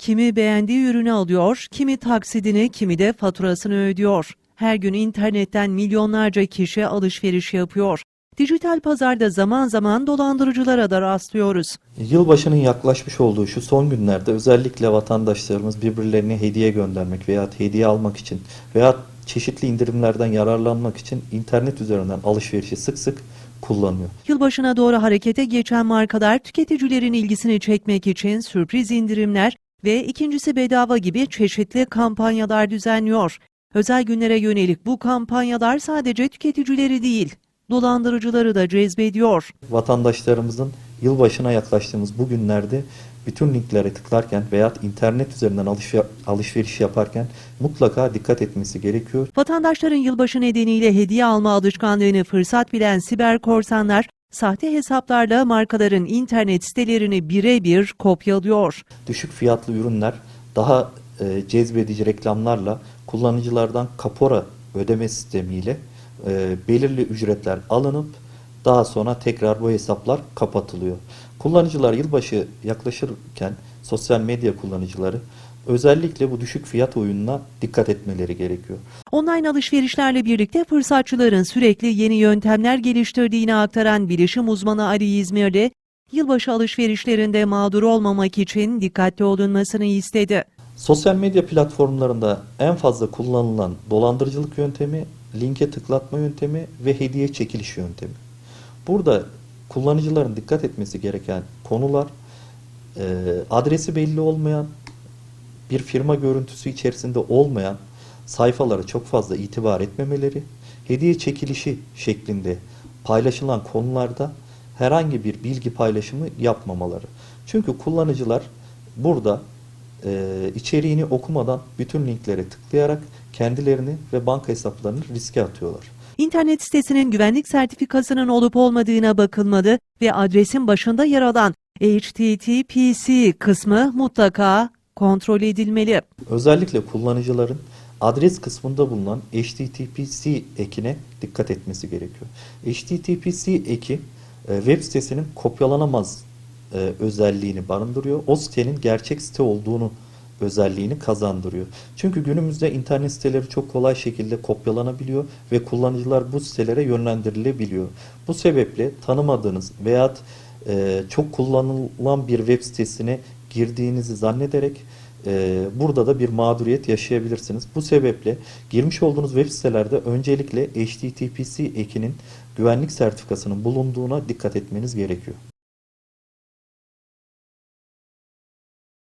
Kimi beğendiği ürünü alıyor, kimi taksidini, kimi de faturasını ödüyor. Her gün internetten milyonlarca kişi alışveriş yapıyor. Dijital pazarda zaman zaman dolandırıcılara da rastlıyoruz. Yılbaşının yaklaşmış olduğu şu son günlerde özellikle vatandaşlarımız birbirlerine hediye göndermek veya hediye almak için veya çeşitli indirimlerden yararlanmak için internet üzerinden alışverişi sık sık kullanıyor. Yılbaşına doğru harekete geçen markalar tüketicilerin ilgisini çekmek için sürpriz indirimler ve ikincisi bedava gibi çeşitli kampanyalar düzenliyor. Özel günlere yönelik bu kampanyalar sadece tüketicileri değil, dolandırıcıları da cezbediyor. Vatandaşlarımızın yılbaşına yaklaştığımız bu günlerde bütün linklere tıklarken veya internet üzerinden alışver- alışveriş yaparken mutlaka dikkat etmesi gerekiyor. Vatandaşların yılbaşı nedeniyle hediye alma alışkanlığını fırsat bilen siber korsanlar, sahte hesaplarla markaların internet sitelerini birebir kopyalıyor. Düşük fiyatlı ürünler daha e, cezbedici reklamlarla kullanıcılardan kapora ödeme sistemiyle e, belirli ücretler alınıp daha sonra tekrar bu hesaplar kapatılıyor. Kullanıcılar yılbaşı yaklaşırken sosyal medya kullanıcıları özellikle bu düşük fiyat oyununa dikkat etmeleri gerekiyor. Online alışverişlerle birlikte fırsatçıların sürekli yeni yöntemler geliştirdiğini aktaran bilişim uzmanı Ali İzmir'de, yılbaşı alışverişlerinde mağdur olmamak için dikkatli olunmasını istedi. Sosyal medya platformlarında en fazla kullanılan dolandırıcılık yöntemi, linke tıklatma yöntemi ve hediye çekiliş yöntemi. Burada kullanıcıların dikkat etmesi gereken konular adresi belli olmayan, bir firma görüntüsü içerisinde olmayan sayfalara çok fazla itibar etmemeleri, hediye çekilişi şeklinde paylaşılan konularda herhangi bir bilgi paylaşımı yapmamaları. Çünkü kullanıcılar burada e, içeriğini okumadan bütün linklere tıklayarak kendilerini ve banka hesaplarını riske atıyorlar. İnternet sitesinin güvenlik sertifikasının olup olmadığına bakılmalı ve adresin başında yer alan HTTPS kısmı mutlaka kontrol edilmeli. Özellikle kullanıcıların adres kısmında bulunan HTTPS ekine dikkat etmesi gerekiyor. HTTPS eki e, web sitesinin kopyalanamaz e, özelliğini barındırıyor. O sitenin gerçek site olduğunu özelliğini kazandırıyor. Çünkü günümüzde internet siteleri çok kolay şekilde kopyalanabiliyor ve kullanıcılar bu sitelere yönlendirilebiliyor. Bu sebeple tanımadığınız veya e, çok kullanılan bir web sitesine girdiğinizi zannederek e, burada da bir mağduriyet yaşayabilirsiniz. Bu sebeple girmiş olduğunuz web sitelerde öncelikle HTTPS ekinin güvenlik sertifikasının bulunduğuna dikkat etmeniz gerekiyor.